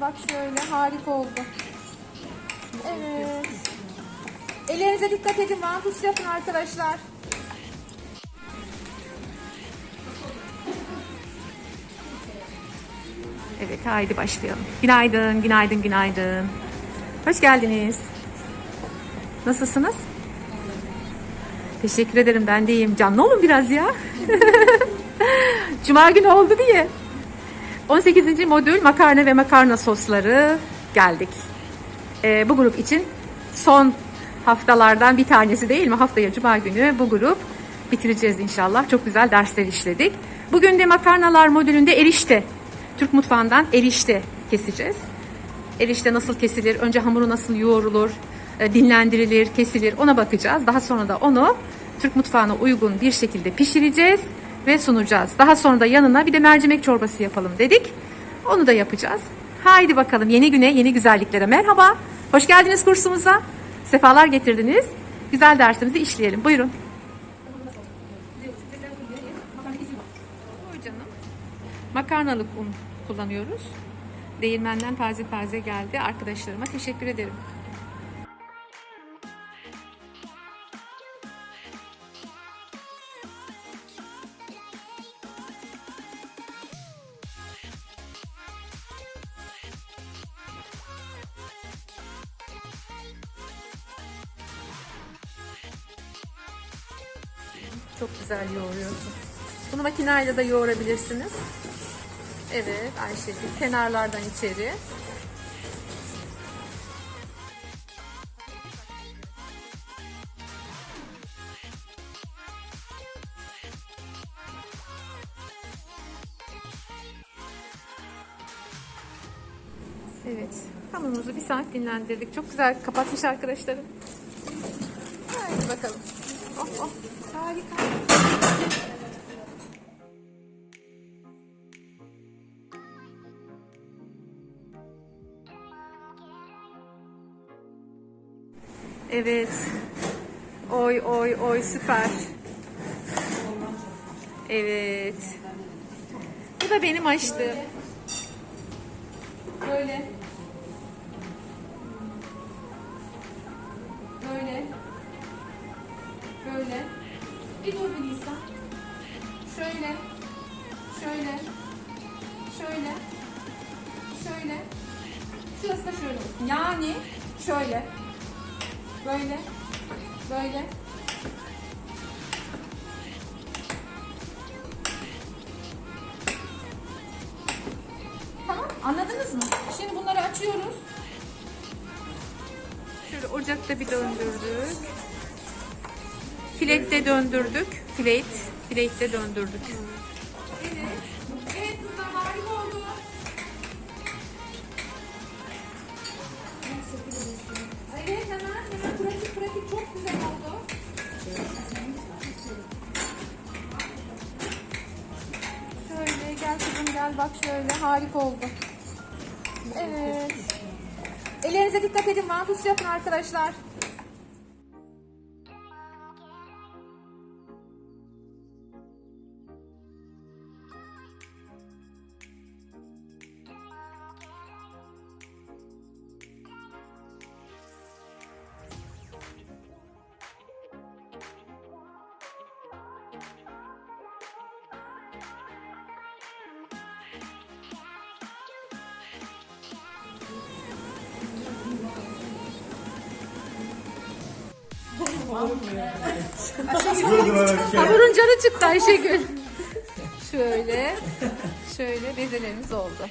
bak şöyle harika oldu. Evet. Ellerinize dikkat edin. Vantus yapın arkadaşlar. Evet haydi başlayalım. Günaydın, günaydın, günaydın. Hoş geldiniz. Nasılsınız? Teşekkür ederim ben de iyiyim. Canlı olun biraz ya. Cuma günü oldu diye. 18. modül makarna ve makarna sosları geldik. Ee, bu grup için son haftalardan bir tanesi değil mi? Haftaya Cuma günü bu grup bitireceğiz inşallah. Çok güzel dersler işledik. Bugün de makarnalar modülünde erişte. Türk mutfağından erişte keseceğiz. Erişte nasıl kesilir? Önce hamuru nasıl yoğrulur? e, Dinlendirilir, kesilir ona bakacağız. Daha sonra da onu Türk mutfağına uygun bir şekilde pişireceğiz ve sunacağız. Daha sonra da yanına bir de mercimek çorbası yapalım dedik. Onu da yapacağız. Haydi bakalım yeni güne, yeni güzelliklere merhaba. Hoş geldiniz kursumuza. Sefalar getirdiniz. Güzel dersimizi işleyelim. Buyurun. Makarnalık un kullanıyoruz. Değirmenden taze taze geldi. Arkadaşlarıma teşekkür ederim. Çok güzel yoğuruyorsun. Bunu makineyle de yoğurabilirsiniz. Evet Ayşegül kenarlardan içeri. Evet hamurumuzu bir saat dinlendirdik. Çok güzel kapatmış arkadaşlarım. Haydi bakalım. Oh oh harika. Evet. Oy oy oy süper. Evet. Bu da benim açtığım. Böyle. Böyle. Bir Nisa. Şöyle. Şöyle. Şöyle. Şöyle. Şurası da şöyle olsun. Yani şöyle. Böyle. Böyle. Tamam anladınız mı? Şimdi bunları açıyoruz. Şöyle ocakta bir döndürdük. Filette döndürdük. Filet. Filette döndürdük. Evet. Evet harika oldu. Evet hemen hemen pratik pratik çok güzel oldu. Şöyle gel kızım gel bak şöyle harika oldu. Evet. Ellerinize dikkat edin. Mantus yapın arkadaşlar. Hamurun canı çıktı Ayşegül. Şöyle, şöyle bezelerimiz oldu.